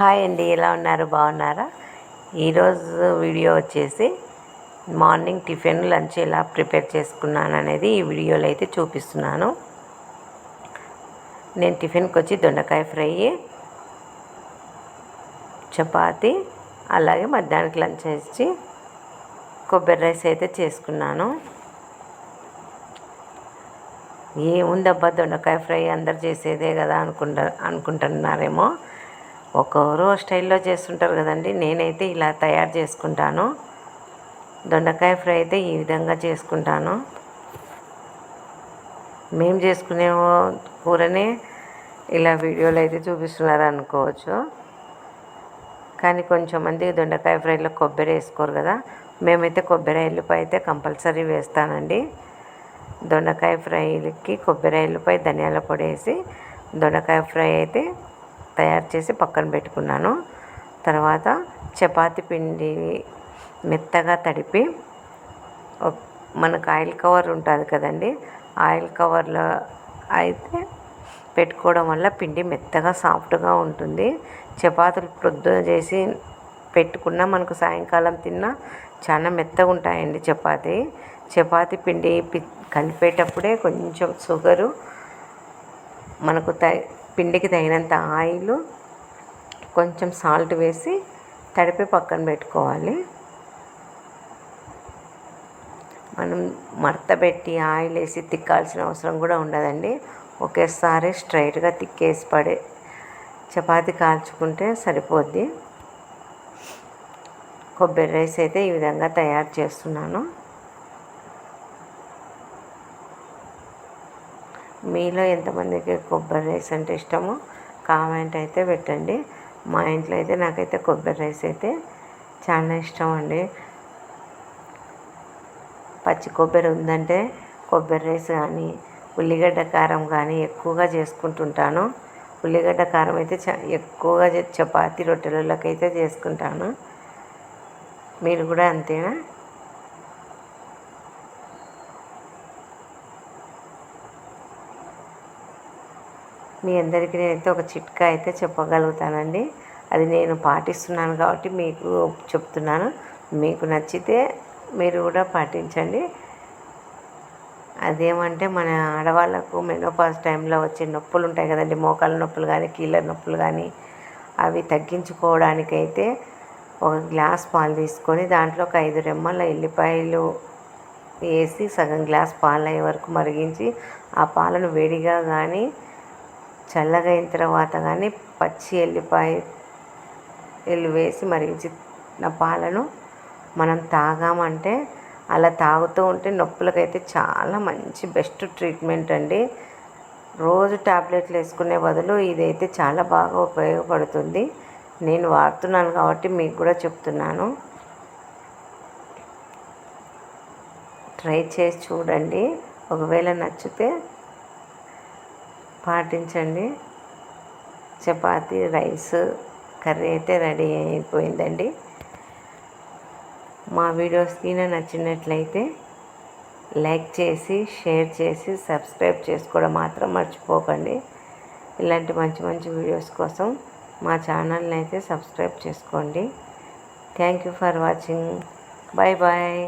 Hi అండి ఎలా ఉన్నారు? బాగున్నారా? ఈరోజు వీడియో వచ్చేసి మార్నింగ్ టిఫిన్ లంచ్ ఎలా ప్రిపేర్ చేసుకున్నాను అనేది ఈ వీడియోలో అయితే చూపిస్తున్నాను. నేను టిఫిన్కి వచ్చి దొండకాయ ఫ్రై చపాతి అలాగే మధ్యాహ్నానికి లంచ్ వేసి కొబ్బరి రైస్ అయితే చేసుకున్నాను. ఏముందబ్బా దొండకాయ ఫ్రై అందరు చేసేదే కదా అనుకుంటా అనుకుంటున్నారేమో. ఒక్కొరు స్టైల్లో చేస్తుంటారు కదండి. నేనైతే ఇలా తయారు చేసుకుంటాను. దొండకాయ ఫ్రై అయితే ఈ విధంగా చేసుకుంటాను. మేము చేసుకునే కూరనే ఇలా వీడియోలో అయితే చూపిస్తున్నారు అనుకోవచ్చు. కానీ కొంచెం మంది దొండకాయ ఫ్రైలో కొబ్బరి వేసుకోరు కదా. మేమైతే కొబ్బరి ఎల్లుపై అయితే కంపల్సరీ వేస్తానండి. దొండకాయ ఫ్రైకి కొబ్బరి ఎల్లుపై ధనియాల పొడి వేసి దొండకాయ ఫ్రై అయితే తయారు చేసి పక్కన పెట్టుకున్నాను. తర్వాత చపాతి పిండి మెత్తగా తడిపి మనకు ఆయిల్ కవర్ ఉంటుంది కదండి ఆయిల్ కవర్లో అయితే పెట్టుకోవడం వల్ల పిండి మెత్తగా సాఫ్ట్గా ఉంటుంది. చపాతీలు ప్రొద్దున చేసి పెట్టుకున్నా మనకు సాయంకాలం తిన్నా చాలా మెత్తగా ఉంటాయండి చపాతీ. చపాతి పిండి కలిపేటప్పుడే కొంచెం షుగరు మనకు తయ పిండికి తగినంత ఆయిల్ కొంచెం సాల్ట్ వేసి తడిపి పక్కన పెట్టుకోవాలి. మనం మడతపెట్టి ఆయిల్ వేసి తిక్కాల్సిన అవసరం కూడా ఉండదండి. ఒకేసారి స్ట్రైట్గా తిక్కేసి పడే చపాతి కాల్చుకుంటే సరిపోద్ది. కొబ్బరి రైస్ అయితే ఈ విధంగా తయారు చేస్తున్నాను. మీలో ఎంతమందికి కొబ్బరి రైస్ అంటే ఇష్టమో కామెంట్ అయితే పెట్టండి. మా ఇంట్లో అయితే నాకైతే కొబ్బరి రైస్ అయితే చాలా ఇష్టం అండి. పచ్చి కొబ్బరి ఉందంటే కొబ్బరి రైస్ కానీ ఉల్లిగడ్డ కారం కానీ ఎక్కువగా చేసుకుంటుంటాను. ఉల్లిగడ్డ కారం అయితే చ ఎక్కువగా చపాతీ రొట్టెలలోకి అయితే చేసుకుంటాను. మీరు కూడా అంతేనా? మీ అందరికీ నేనైతే ఒక చిట్కా అయితే చెప్పగలుగుతానండి. అది నేను పాటిస్తున్నాను కాబట్టి మీకు చెప్తున్నాను. మీకు నచ్చితే మీరు కూడా పాటించండి. అదేమంటే మన ఆడవాళ్ళకు మెనోపాజ్ టైంలో వచ్చే నొప్పులు ఉంటాయి కదండి. మోకాళ్ళ నొప్పులు కానీ కీళ్ళ నొప్పులు కానీ అవి తగ్గించుకోవడానికైతే ఒక గ్లాస్ పాలు తీసుకొని దాంట్లో ఒక ఐదు రెమ్మల ఎల్లిపాయలు వేసి సగం గ్లాస్ పాలు అయ్యే వరకు మరిగించి ఆ పాలను వేడిగా కానీ చల్లగా అయిన తర్వాత కానీ పచ్చి ఎల్లిపాయ ఎల్లు వేసి మరిగించిన పాలను మనం తాగామంటే అలా తాగుతూ ఉంటే నొప్పులకైతే చాలా మంచి బెస్ట్ ట్రీట్మెంట్ అండి. రోజు టాబ్లెట్లు వేసుకునే బదులు ఇదైతే చాలా బాగా ఉపయోగపడుతుంది. నేను వాడుతున్నాను కాబట్టి మీకు కూడా చెప్తున్నాను. ట్రై చేసి చూడండి. ఒకవేళ నచ్చితే పాటించండి. చపాతి రైస్ కర్రీ అయితే రెడీ అయిపోయిందండి. మా వీడియోస్కి నచ్చినట్లయితే లైక్ చేసి షేర్ చేసి సబ్స్క్రైబ్ చేసుకోవడం మాత్రం మర్చిపోకండి. ఇలాంటి మంచి మంచి వీడియోస్ కోసం మా ఛానల్ని అయితే సబ్స్క్రైబ్ చేసుకోండి. Thank you for watching. Bye bye